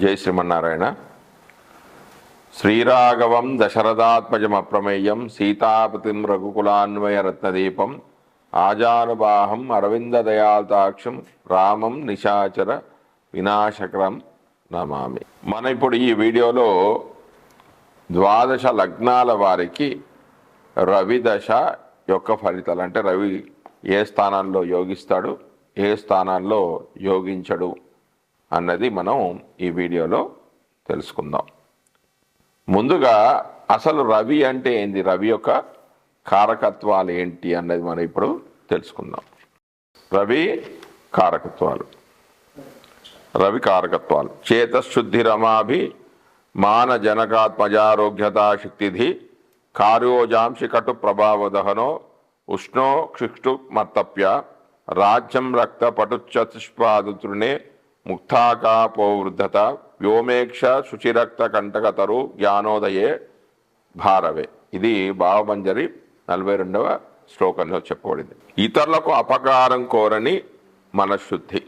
జై శ్రీమన్నారాయణ. శ్రీరాఘవం దశరథాత్మజమప్రమేయం సీతాపతిం రఘుకులాన్వయ రత్నదీపం ఆజానుబాహం అరవిందదయాల్తాక్షం రామం నిశాచర వినాశకరం నమామి. మన ఇప్పుడు ఈ వీడియోలో ద్వాదశ లగ్నాల వారికి రవి దశ యొక్క ఫలితాలు అంటే రవి ఏ స్థానాల్లో యోగిస్తాడు ఏ స్థానాల్లో యోగించడు అన్నది మనం ఈ వీడియోలో తెలుసుకుందాం. ముందుగా అసలు రవి అంటే ఏంది? రవి యొక్క కారకత్వాలు ఏంటి అన్నది మనం ఇప్పుడు తెలుసుకుందాం. రవి కారకత్వాలు. రవి కారకత్వాలు. చేతశుద్ధి రమాభి మాన జనకాత్మజారోగ్యతా శక్తిధి కార్యోజాంశి కటు ప్రభావదహనో ఉష్ణో క్షిక్షు మర్తప్య రాజ్యం రక్త పటుచతుష్పాదుతృణే ముక్తాకాపోవృద్ధత వ్యోమేక్ష శుచిరక్త కంటకతరు జ్ఞానోదయే భారవే. ఇది భావమంజరి నలభై రెండవ శ్లోకంలో చెప్పబడింది ఇతరులకు అపకారం కోరని మనశుద్ధి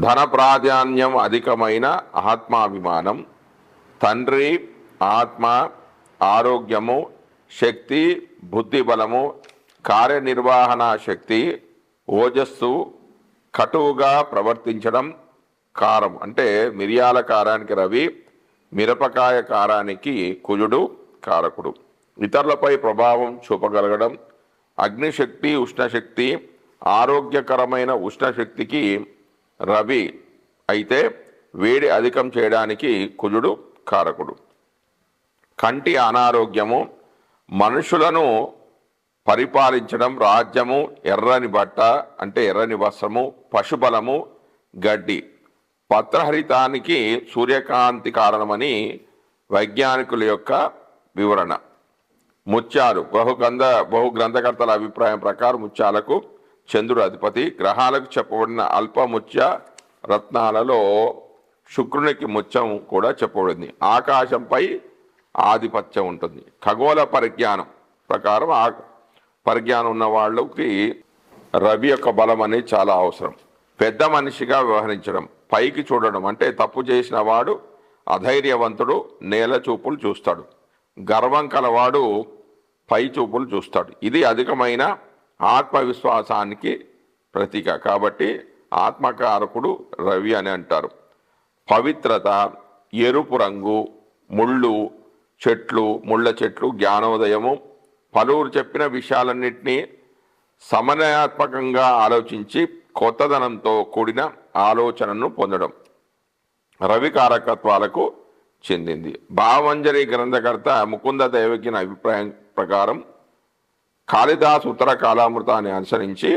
ధన ప్రాధాన్యం అధికమైన ఆత్మాభిమానం. తండ్రి ఆత్మ ఆరోగ్యము శక్తి బుద్ధి బలము కార్యనిర్వహణ శక్తి ఓజస్సు కటువుగా ప్రవర్తించడం కారం. అంటే మిరియాల కారానికి రవి మిరపకాయ కారానికి కుజుడు కారకుడు. ఇతరులపై ప్రభావం చూపగలగడం అగ్నిశక్తి ఉష్ణశక్తి ఆరోగ్యకరమైన ఉష్ణశక్తికి రవి అయితే వేడి అధికం చేయడానికి కుజుడు కారకుడు. కంటి అనారోగ్యము మనుషులను పరిపాలించడం రాజ్యము ఎర్రని బట్ట అంటే ఎర్రని వస్త్రము పశుబలము గడ్డి. పత్రహరితానికి సూర్యకాంతి కారణమని వైజ్ఞానికుల యొక్క వివరణ. ముత్యాలు బహుగ్రంథ బహు గ్రంథకర్తల అభిప్రాయం ప్రకారం ముత్యాలకు చంద్రుడు అధిపతి. గ్రహాలకు చెప్పబడిన అల్ప ముత్య రత్నాలలో శుక్రునికి ముత్యం కూడా చెప్పబడింది. ఆకాశంపై ఆధిపత్యం ఉంటుంది. ఖగోళ పరిజ్ఞానం ప్రకారం ఆ పరిజ్ఞానం ఉన్న వాళ్ళకి రవి యొక్క బలం అనేది చాలా అవసరం. పెద్ద మనిషిగా వ్యవహరించడం పైకి చూడడం అంటే తప్పు చేసిన వాడు అధైర్యవంతుడు నేల చూపులు చూస్తాడు. గర్వం కలవాడు పై చూపులు చూస్తాడు. ఇది అధికమైన ఆత్మవిశ్వాసానికి ప్రతీక. కాబట్టి ఆత్మకారకుడు రవి అని అంటారు. పవిత్రత ఎరుపు రంగు ముళ్ళు చెట్లు ముళ్ళ చెట్లు జ్ఞానోదయము పలువురు చెప్పిన విషయాలన్నింటినీ సమన్వయాత్మకంగా ఆలోచించి కొత్తదనంతో కూడిన ఆలోచనను పొందడం రవి కారకత్వాలకు చెందింది. భావంజరి గ్రంథకర్త ముకుంద దేవకిన అభిప్రాయం ప్రకారం కాళిదాస్ ఉత్తర కాలామృతాన్ని అనుసరించి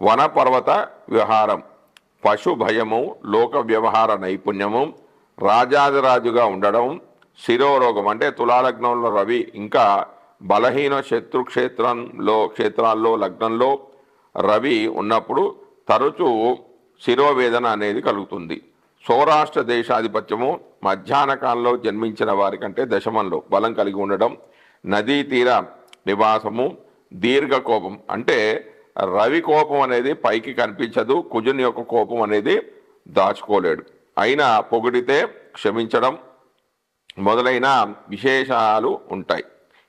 వనపర్వత వ్యవహారం పశు భయము లోక వ్యవహార నైపుణ్యము రాజాదిరాజుగా ఉండడం శిరోరోగం అంటే తులాలగ్నంలో రవి ఇంకా బలహీన శత్రు క్షేత్రంలో క్షేత్రాల్లో లగ్నంలో రవి ఉన్నప్పుడు తరచూ శిరోవేదన అనేది కలుగుతుంది. సౌరాష్ట్ర దేశాధిపత్యము మధ్యాహ్న కాలంలో జన్మించిన వారికంటే దశమంలో బలం కలిగి ఉండడం నదీ తీర నివాసము దీర్ఘ కోపం అంటే రవి కోపం అనేది పైకి కనిపించదు కుజుని యొక్క కోపం అనేది దాచుకోలేడు. అయినా పొగిడితే క్షమించడం మొదలైన విశేషాలు ఉంటాయి.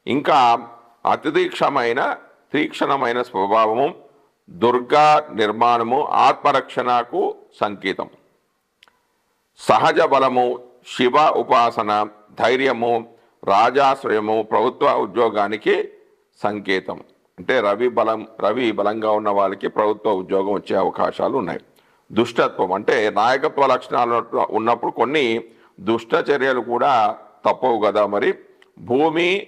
ఇంకా అతిదీక్షమైన తీక్షణమైన స్వభావము దుర్గా నిర్మాణము ఆత్మరక్షణకు సంకేతం. సహజ బలము శివ ఉపాసన ధైర్యము రాజాశ్రయము ప్రభుత్వ ఉద్యోగానికి సంకేతం. అంటే రవి బలం రవి బలంగా ఉన్న వాళ్ళకి ప్రభుత్వ ఉద్యోగం వచ్చే అవకాశాలు ఉన్నాయి. దుష్టత్వం అంటే నాయకత్వ లక్షణాలు ఉన్నప్పుడు కొన్ని దుష్ట చర్యలు కూడా తప్పవు కదా మరి. భూమి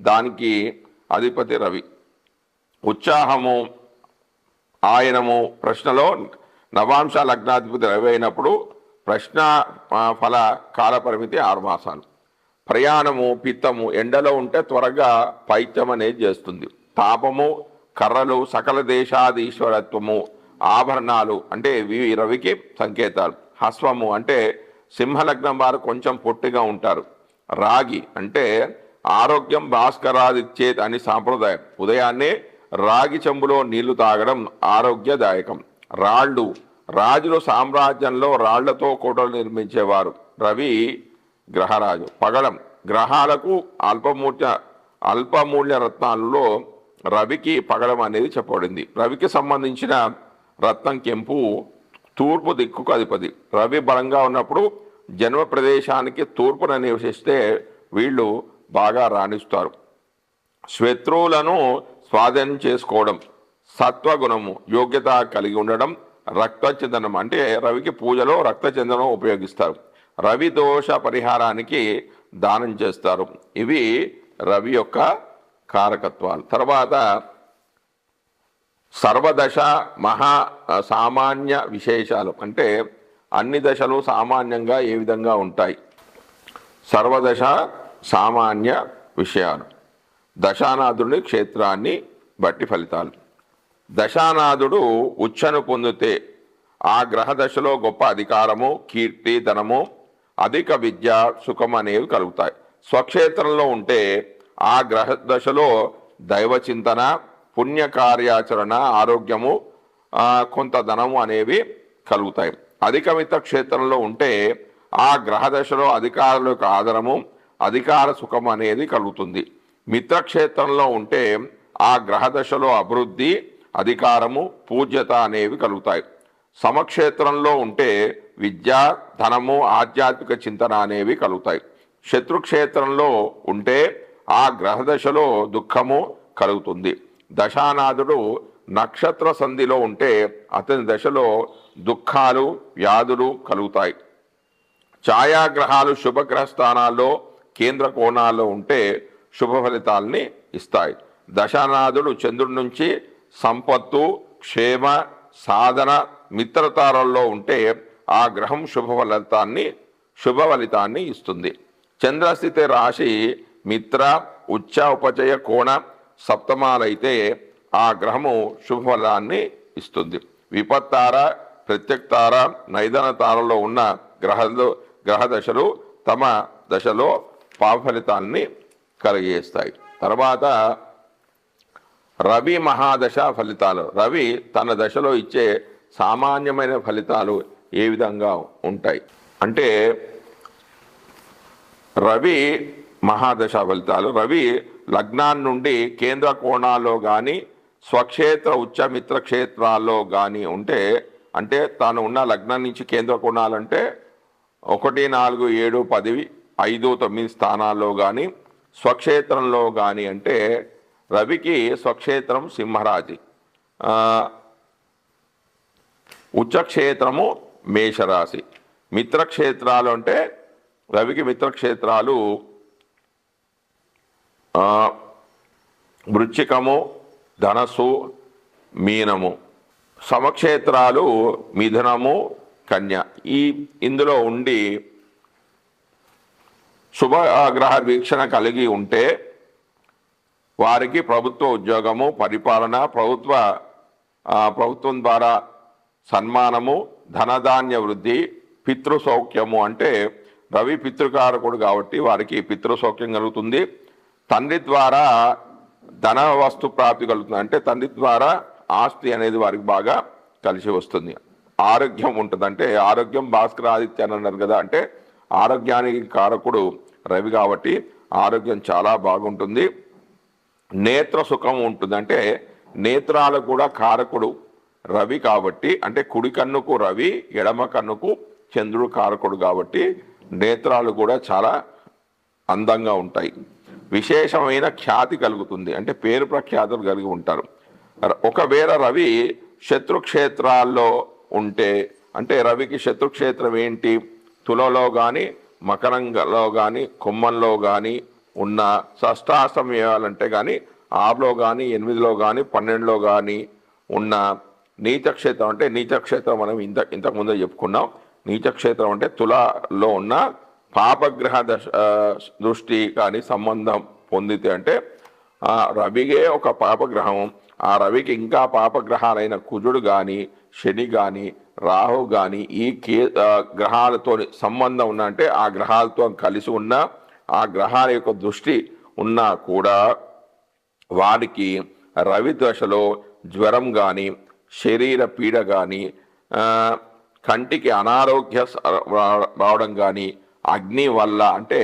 దానికి అధిపతి రవి. ఉత్సాహము ఆయనము ప్రశ్నలో నవాంశ లగ్నాధిపతి రవి అయినప్పుడు ప్రశ్న ఫల కాలపరిమితి ఆరు మాసాలు. ప్రయాణము పిత్తము ఎండలో ఉంటే త్వరగా పైత్యం అనేది చేస్తుంది. తాపము కర్రలు సకల దేశాధీశ్వరత్వము ఆభరణాలు అంటే ఇవి రవికి సంకేతాలు. హస్వము అంటే సింహలగ్నం వారు కొంచెం పొట్టిగా ఉంటారు. రాగి అంటే ఆరోగ్యం భాస్కరాదిచ్చేత్ అని సాంప్రదాయం. ఉదయాన్నే రాగి చెంబులో నీళ్ళు తాగడం ఆరోగ్యదాయకం. రాళ్ళు. రాజులు సామ్రాజ్యంలో రాళ్ళతో కోటలు నిర్మించేవారు. రవి గ్రహరాజు. పగడం గ్రహాలకు అల్పమూల్య అల్పమూల్య రత్నాలలో రవికి పగడం అనేది చెప్పబడింది. రవికి సంబంధించిన రత్నం కెంపు తూర్పు దిక్కుకు అధిపతి. రవి బలంగా ఉన్నప్పుడు జన్మ ప్రదేశానికి తూర్పున నివసిస్తే వీళ్ళు బాగా రాణిస్తారు. శత్రువులను స్వాధీనం చేసుకోవడం సత్వగుణము యోగ్యత కలిగి ఉండడం రక్తచందనం అంటే రవికి పూజలో రక్తచందనం ఉపయోగిస్తారు. రవి దోష పరిహారానికి దానం చేస్తారు. ఇవి రవి యొక్క కారకత్వాలు. తర్వాత సర్వదశ మహా సామాన్య విశేషాలు అంటే అన్ని దశలు సామాన్యంగా ఏ విధంగా ఉంటాయి? సర్వదశ సామాన్య విషయాలు. దశానాథుడి క్షేత్రాన్ని బట్టి ఫలితాలు. దశానాథుడు ఉచ్చను పొందితే ఆ గ్రహ దశలో గొప్ప అధికారము కీర్తి ధనము అధిక విద్య సుఖం అనేవి కలుగుతాయి. స్వక్షేత్రంలో ఉంటే ఆ గ్రహ దశలో దైవ చింతన పుణ్య కార్యాచరణ ఆరోగ్యము కొంత ధనము అనేవి కలుగుతాయి. అధిక క్షేత్రంలో ఉంటే ఆ గ్రహ దశలో అధికారుల యొక్క ఆదరము అధికార సుఖం అనేది కలుగుతుంది. మిత్రక్షేత్రంలో ఉంటే ఆ గ్రహ దశలో అభివృద్ధి అధికారము పూజ్యత అనేవి కలుగుతాయి. సమక్షేత్రంలో ఉంటే విద్య ధనము ఆధ్యాత్మిక చింతన అనేవి కలుగుతాయి. శత్రుక్షేత్రంలో ఉంటే ఆ గ్రహ దశలో దుఃఖము కలుగుతుంది. దశానాథుడు నక్షత్ర సంధిలో ఉంటే అతని దశలో దుఃఖాలు వ్యాధులు కలుగుతాయి. ఛాయాగ్రహాలు శుభగ్రహ స్థానాల్లో కేంద్ర కోణాల్లో ఉంటే శుభ ఫలితాల్ని ఇస్తాయి. దశానాథుడు చంద్రుడి నుంచి సంపత్తు క్షేమ సాధన మిత్రతారల్లో ఉంటే ఆ గ్రహం శుభ ఫలితాన్ని శుభ ఫలితాన్ని ఇస్తుంది. చంద్రస్థితి రాశి మిత్ర ఉచ్చ ఉపచయ కోణ సప్తమాలైతే ఆ గ్రహము శుభ ఫలాన్ని ఇస్తుంది. విపత్తార ప్రత్యక్తార నైదన తారలో ఉన్న గ్రహాలు గ్రహ దశలు తమ దశలో పాప ఫలితాన్ని కలిగేస్తాయి. తర్వాత రవి మహాదశ ఫలితాలు. రవి తన దశలో ఇచ్చే సామాన్యమైన ఫలితాలు ఏ విధంగా ఉంటాయి? అంటే రవి మహాదశ ఫలితాలు. రవి లగ్నాన్ని నుండి కేంద్ర కోణాల్లో కానీ స్వక్షేత్ర ఉచ్చమిత్ర క్షేత్రాల్లో కానీ ఉంటే అంటే తాను ఉన్న లగ్నం నుంచి కేంద్ర కోణాలంటే ఒకటి నాలుగు ఏడు పది ఐదు తొమ్మిది స్థానాల్లో కానీ స్వక్షేత్రంలో కానీ అంటే రవికి స్వక్షేత్రం సింహరాజి. ఉచ్చక్షేత్రము మేషరాశి. మిత్రక్షేత్రాలు అంటే రవికి మిత్రక్షేత్రాలు వృచ్చికము ధనస్సు మీనము. సమక్షేత్రాలు మిథునము కన్య. ఈ ఇందులో ఉండి శుభ గ్రహ వీక్షణ కలిగి ఉంటే వారికి ప్రభుత్వ ఉద్యోగము పరిపాలన ప్రభుత్వ ప్రభుత్వం ద్వారా సన్మానము ధనధాన్య వృద్ధి పితృ సౌఖ్యము అంటే రవి పితృకారకుడు కాబట్టి వారికి పితృ సౌఖ్యం కలుగుతుంది. తండ్రి ద్వారా ధన వస్తు ప్రాప్తి కలుగుతుంది. అంటే తండ్రి ద్వారా ఆస్తి అనేది వారికి బాగా కలిసి వస్తుంది. ఆరోగ్యం ఉంటుంది అంటే ఆరోగ్యం భాస్కర ఆదిత్య అని అన్నారు కదా అంటే ఆరోగ్యానికి కారకుడు రవి కాబట్టి ఆరోగ్యం చాలా బాగుంటుంది. నేత్ర సుఖం ఉంటుంది. అంటే నేత్రాలకు కూడా కారకుడు రవి కాబట్టి అంటే కుడి కన్నుకు రవి ఎడమ కన్నుకు చంద్రుడు కారకుడు కాబట్టి నేత్రాలు కూడా చాలా అందంగా ఉంటాయి. విశేషమైన ఖ్యాతి కలుగుతుంది. అంటే పేరు ప్రఖ్యాతులు కలిగి ఉంటారు. ఒకవేళ రవి శత్రుక్షేత్రాల్లో ఉంటే అంటే రవికి శత్రుక్షేత్రం ఏంటి? తులలో కానీ మకరంగలో కానీ కుమ్మంలో కానీ ఉన్న షష్టాష్టమయాలంటే కానీ ఆరులో కానీ ఎనిమిదిలో కానీ పన్నెండులో కానీ ఉన్న నీచక్షేత్రం అంటే నీచక్షేత్రం మనం ఇంత ఇంతకుముందే చెప్పుకున్నాం. నీచక్షేత్రం అంటే తులాలో ఉన్న పాపగ్రహ దశ దృష్టి కానీ సంబంధం పొందితే అంటే ఆ రవిగే ఒక పాపగ్రహం. ఆ రవికి ఇంకా పాపగ్రహాలైన కుజుడు కానీ శని కానీ రాహు కానీ ఈ కే గ్రహాలతో సంబంధం ఉన్న అంటే ఆ గ్రహాలతో కలిసి ఉన్న ఆ గ్రహాల యొక్క దృష్టి ఉన్నా కూడా వారికి రవి దశలో జ్వరం కానీ శరీర పీడ కానీ కంటికి అనారోగ్య రా- రావడం కానీ అగ్ని వల్ల అంటే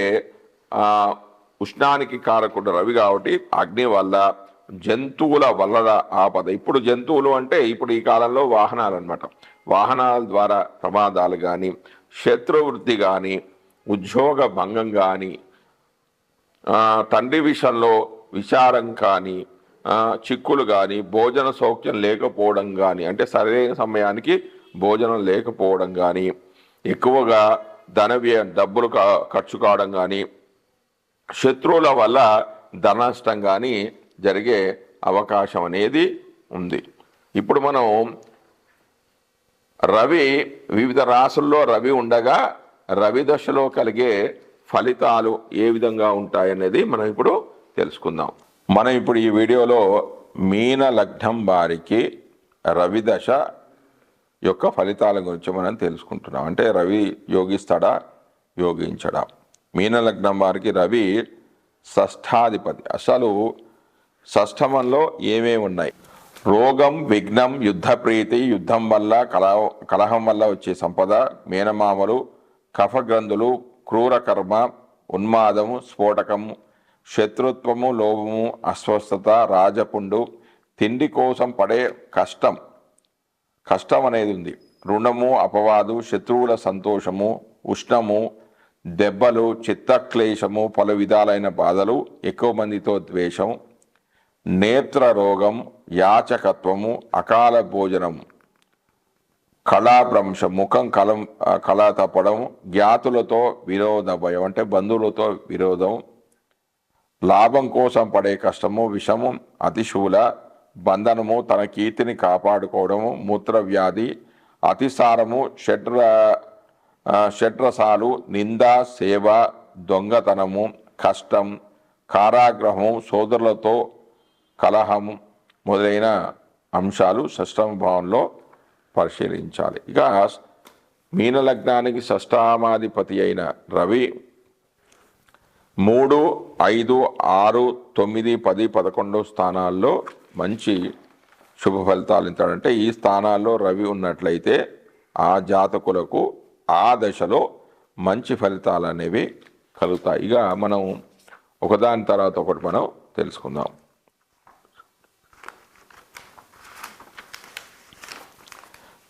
ఉష్ణానికి కారకుండా రవి కాబట్టి అగ్ని వల్ల జంతువుల వల్ల ఆపద. ఇప్పుడు జంతువులు అంటే ఇప్పుడు ఈ కాలంలో వాహనాలు అనమాట వాహనాల ద్వారా ప్రమాదాలు కానీ శత్రువృత్తి కానీ ఉద్యోగ భంగం కానీ తండ్రి విషయంలో విచారం కానీ చిక్కులు కానీ భోజన సౌఖ్యం లేకపోవడం కానీ అంటే సరైన సమయానికి భోజనం లేకపోవడం కానీ ఎక్కువగా ధన వ్యయ డబ్బులు కా- ఖర్చు కావడం కానీ శత్రువుల వల్ల ధన నష్టం కానీ జరిగే అవకాశం అనేది ఉంది. ఇప్పుడు మనం రవి వివిధ రాసుల్లో రవి ఉండగా రవి దశలో కలిగే ఫలితాలు ఏ విధంగా ఉంటాయనేది మనం ఇప్పుడు తెలుసుకుందాం. మనం ఇప్పుడు ఈ వీడియోలో మీన లగ్నం వారికి రవి దశ యొక్క ఫలితాల గురించి మనం తెలుసుకుంటున్నాం. అంటే రవి యోగిస్తాడా? యోగించడా. మీన లగ్నం వారికి రవి షష్ఠాధిపతి. అసలు షష్ఠమంలో ఏమేమి ఉన్నాయి? రోగం విఘ్నం యుద్ధ ప్రీతి యుద్ధం వల్ల కల కలహం వల్ల వచ్చే సంపద మేనమామలు కఫగ్రంథులు క్రూర కర్మ ఉన్మాదము స్ఫోటకము శత్రుత్వము లోభము అస్వస్థత రాజపుండు తిండి కోసం పడే కష్టం. కష్టం అనేది ఉంది. రుణము అపవాదు శత్రువుల సంతోషము ఉష్ణము దెబ్బలు చిత్తక్లేశము పలు విధాలైన బాధలు ఎక్కువ మందితో ద్వేషం నేత్ర రోగం యాచకత్వము అకాల భోజనం కళాభ్రంశ ముఖం కలం కళ తప్పడం జ్ఞాతులతో విరోధ భయం అంటే బంధువులతో విరోధం లాభం కోసం పడే కష్టము విషము అతిశూల బంధనము తన కీర్తిని కాపాడుకోవడము మూత్ర వ్యాధి అతిసారము షడ్ర షడ్రసాలు నింద సేవ దొంగతనము కష్టం కారాగ్రహము సోదరులతో కలహం మొదలైన అంశాలు షష్టమ భావంలో పరిశీలించాలి. ఇక మీన లగ్నానికి షష్టామాధిపతి అయిన రవి మూడు ఐదు ఆరు తొమ్మిది పది పదకొండు స్థానాల్లో మంచి శుభ ఫలితాలు ఇస్తాడంటే ఈ స్థానాల్లో రవి ఉన్నట్లయితే ఆ జాతకులకు ఆ దశలో మంచి ఫలితాలు అనేవి కలుగుతాయి. ఇక మనం ఒకదాని తర్వాత ఒకటి మనం తెలుసుకుందాం.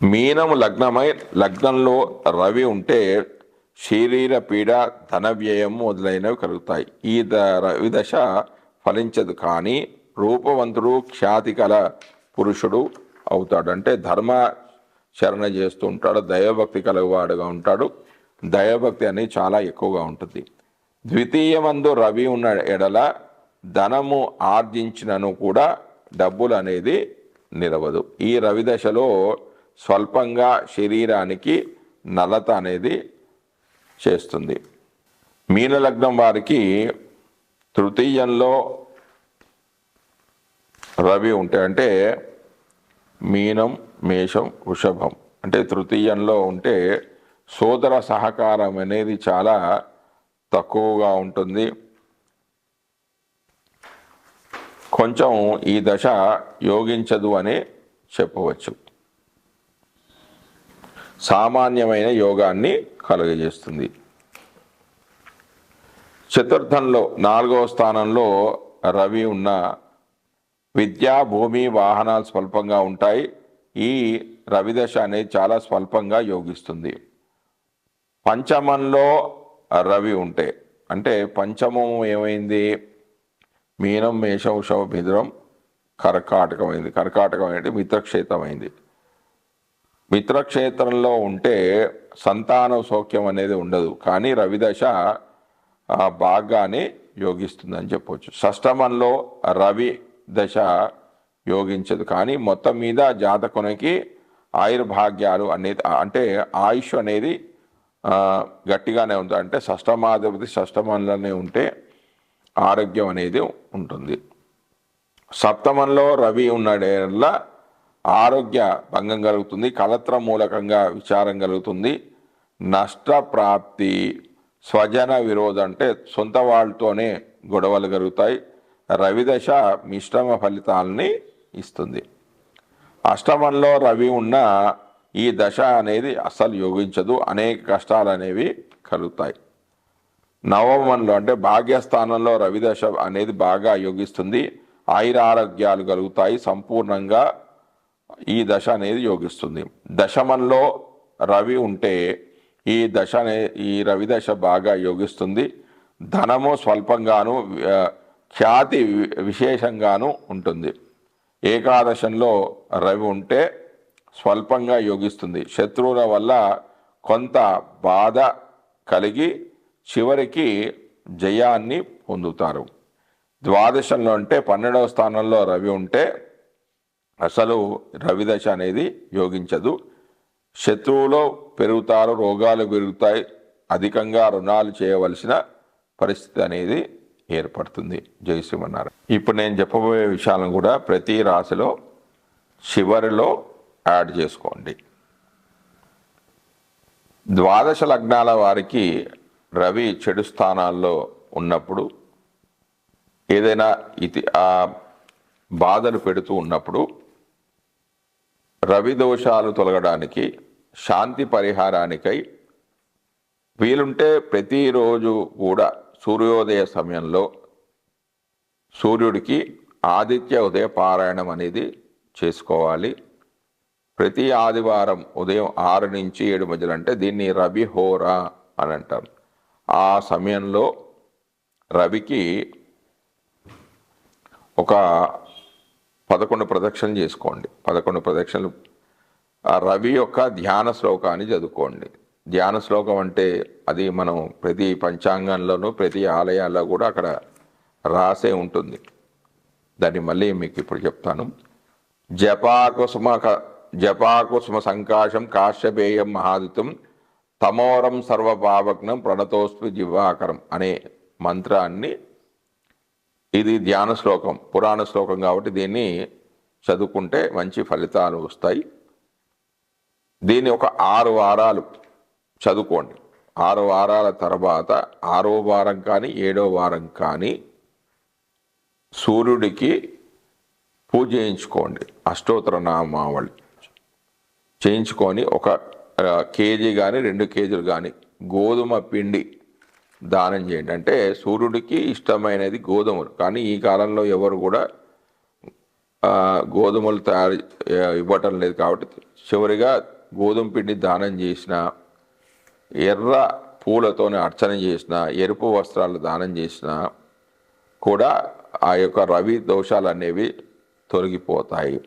మీనము లగ్నమై లగ్నంలో రవి ఉంటే శరీర పీడ ధన వ్యయం మొదలైనవి కలుగుతాయి. ఈ ద రవి దశ ఫలించదు కానీ రూపవంతుడు ఖ్యాతి కల పురుషుడు అవుతాడు. అంటే ధర్మ శరణ చేస్తూ ఉంటాడు దైవభక్తి కలవాడుగా ఉంటాడు. దైవభక్తి అనేది చాలా ఎక్కువగా ఉంటుంది. ద్వితీయమందు రవి ఉన్న ఎడల ధనము ఆర్జించినను కూడా డబ్బులు అనేది నిలవదు. ఈ రవి దశలో స్వల్పంగా శరీరానికి నలత అనేది చేస్తుంది. మీనలగ్నం వారికి తృతీయంలో రవి ఉంటే అంటే మీనం మేషం వృషభం. అంటే తృతీయంలో ఉంటే సోదర సహకారం అనేది చాలా తక్కువగా ఉంటుంది. కొంచెం ఈ దశ యోగించదు అని చెప్పవచ్చు. సామాన్యమైన యోగాన్ని కలుగజేస్తుంది. చతుర్థంలో నాలుగవ స్థానంలో రవి ఉన్న విద్య భూమి వాహనాలు స్వల్పంగా ఉంటాయి. ఈ రవిదశ అనేది చాలా స్వల్పంగా యోగిస్తుంది. పంచమంలో రవి ఉంటే అంటే పంచమం ఏమైంది? మీనం మేషం శవ మిథునం కర్కాటకమైంది. కర్కాటకం అంటే మిత్రక్షేత్రమైంది. మిత్రక్షేత్రంలో ఉంటే సంతాన సౌఖ్యం అనేది ఉండదు. కానీ రవిదశ బాగానే యోగిస్తుందని చెప్పవచ్చు షష్టమంలో రవి దశ యోగించదు. కానీ మొత్తం మీద జాతకునికి ఆయుర్భాగ్యాలు అనేది అంటే ఆయుష్ అనేది గట్టిగానే ఉంది. అంటే షష్టమాధిపతి షష్టమంలోనే ఉంటే ఆరోగ్యం అనేది ఉంటుంది. సప్తమంలో రవి ఉన్నాడేలా ఆరోగ్య భంగం కలుగుతుంది కలత్ర మూలకంగా విచారం కలుగుతుంది. నష్ట ప్రాప్తి స్వజన విరోధం అంటే సొంత వాళ్ళతోనే గొడవలు కలుగుతాయి రవిదశ మిశ్రమ ఫలితాలని ఇస్తుంది. అష్టమంలో రవి ఉన్న ఈ దశ అనేది అస్సలు యోగించదు అనేక కష్టాలు అనేవి కలుగుతాయి. నవమంలో అంటే భాగ్యస్థానంలో రవిదశ అనేది బాగా యోగిస్తుంది. ఆయురారోగ్యాలు కలుగుతాయి సంపూర్ణంగా ఈ దశ అనేది యోగిస్తుంది. దశమంలో రవి ఉంటే ఈ దశ అనే ఈ రవి దశ బాగా యోగిస్తుంది. ధనము స్వల్పంగాను ఖ్యాతి విశేషంగాను ఉంటుంది. ఏకాదశంలో రవి ఉంటే స్వల్పంగా యోగిస్తుంది. శత్రువుల వల్ల కొంత బాధ కలిగి చివరికి జయాన్ని పొందుతారు. ద్వాదశంలో అంటే పన్నెండవ స్థానంలో రవి ఉంటే అసలు రవిదశ అనేది యోగించదు. శత్రువులో పెరుగుతారు రోగాలు పెరుగుతాయి అధికంగా రుణాలు చేయవలసిన పరిస్థితి అనేది ఏర్పడుతుంది. జయశ్రీమన్నారు ఇప్పుడు నేను చెప్పబోయే విషయాలను కూడా ప్రతి రాశిలో చివరిలో యాడ్ చేసుకోండి. ద్వాదశ లగ్నాల వారికి రవి చెడు స్థానాల్లో ఉన్నప్పుడు ఏదైనా ఇది ఆ బాధలు పెడుతూ ఉన్నప్పుడు రవి దోషాలు తొలగడానికి శాంతి పరిహారానికై వీలుంటే ప్రతిరోజు కూడా సూర్యోదయ సమయంలో సూర్యుడికి ఆదిత్య ఉదయ పారాయణం అనేది చేసుకోవాలి. ప్రతి ఆదివారం ఉదయం ఆరు నుంచి ఏడు మధ్యలో అంటే దీన్ని రవి హోరా అని అంటారు. ఆ సమయంలో రవికి ఒక పదకొండు ప్రదక్షిణలు చేసుకోండి. పదకొండు ప్రదక్షిణలు. రవి యొక్క ధ్యాన శ్లోకాన్ని చదువుకోండి. ధ్యాన శ్లోకం అంటే అది మనం ప్రతి పంచాంగంలోనూ ప్రతి ఆలయాల్లో కూడా అక్కడ రాసే ఉంటుంది. దాన్ని మళ్ళీ మీకు ఇప్పుడు చెప్తాను. జపాకుసుమ జపాకుసుమ సంకాశం కాశ్యపేయం మహాదితం తమోరం సర్వపావగ్నం ప్రణతోస్మి జివాకరం అనే మంత్రాన్ని ఇది ధ్యాన శ్లోకం పురాణ శ్లోకం కాబట్టి దీన్ని చదువుకుంటే మంచి ఫలితాలు వస్తాయి. దీన్ని ఒక ఆరు వారాలు చదువుకోండి. ఆరు వారాల తర్వాత ఆరో వారం కానీ ఏడో వారం కానీ సూర్యుడికి పూజ చేయించుకోండి. అష్టోత్తర నామావళి చేయించుకొని ఒక కేజీ కానీ రెండు కేజీలు కానీ గోధుమ పిండి దానం చేయండి. అంటే సూర్యుడికి ఇష్టమైనది గోధుమలు. కానీ ఈ కాలంలో ఎవరు కూడా గోధుమలు తయారు ఇవ్వటం లేదు కాబట్టి చివరిగా గోధుమ పిండి దానం చేసిన ఎర్ర పూలతోనే అర్చన చేసిన ఎరుపు వస్త్రాలు దానం చేసిన కూడా ఆ యొక్క రవి దోషాలు అనేవి తొలగిపోతాయి.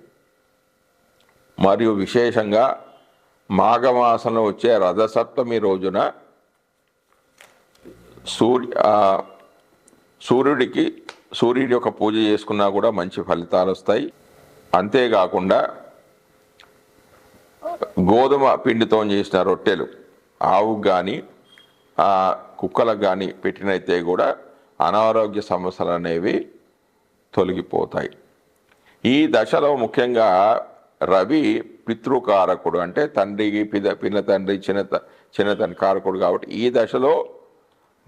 మరియు విశేషంగా మాఘమాసంలో వచ్చే రథసప్తమి రోజున సూర్య సూర్యుడికి సూర్యుడి యొక్క పూజ చేసుకున్నా కూడా మంచి ఫలితాలు వస్తాయి. అంతేకాకుండా గోధుమ పిండితో చేసిన రొట్టెలు ఆవుకు కానీ కుక్కలకు కానీ పెట్టినైతే కూడా అనారోగ్య సమస్యలు అనేవి తొలగిపోతాయి. ఈ దశలో ముఖ్యంగా రవి పితృకారకుడు అంటే తండ్రికి పిద పిన్న తండ్రి చిన్న చిన్న తన కారకుడు కాబట్టి ఈ దశలో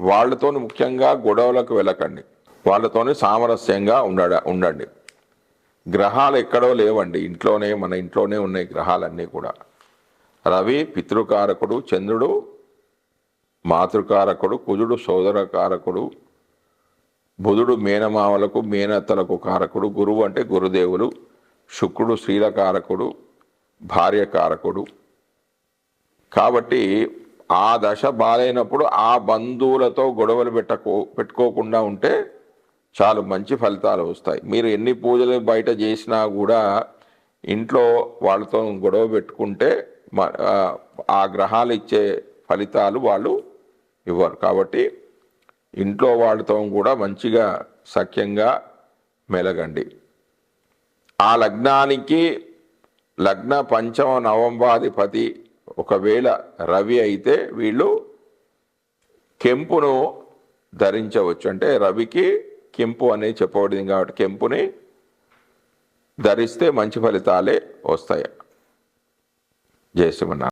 వాళ్ళతో ముఖ్యంగా గొడవలకు వెళ్ళకండి. వాళ్ళతోనే సామరస్యంగా ఉండడ ఉండండి. గ్రహాలు ఎక్కడో లేవండి. ఇంట్లోనే మన ఇంట్లోనే ఉన్నాయి గ్రహాలన్నీ కూడా. రవి పితృకారకుడు చంద్రుడు మాతృకారకుడు కుజుడు సోదరకారకుడు బుధుడు మేనమావలకు మేనత్తలకు కారకుడు గురువు అంటే గురుదేవులు శుక్రుడు స్త్రీల కారకుడు భార్య కారకుడు. కాబట్టి ఆ దశ బాలైనప్పుడు ఆ బంధువులతో గొడవలు పెట్టకో పెట్టుకోకుండా ఉంటే చాలు మంచి ఫలితాలు వస్తాయి. మీరు ఎన్ని పూజలు బయట చేసినా కూడా ఇంట్లో వాళ్ళతో గొడవ పెట్టుకుంటే మ- ఆ, ఆ గ్రహాలు ఇచ్చే ఫలితాలు వాళ్ళు ఇవ్వరు. కాబట్టి ఇంట్లో వాళ్ళతో కూడా మంచిగా సఖ్యంగా మెలగండి. ఆ లగ్నానికి లగ్న పంచమ నవంబాధిపతి ఒకవేళ రవి అయితే వీళ్ళు కెంపును ధరించవచ్చు. అంటే రవికి కెంపు అనేది చెప్పబడింది కాబట్టి కెంపుని ధరిస్తే మంచి ఫలితాలే వస్తాయి. జయశ్రీమన్నారాయణ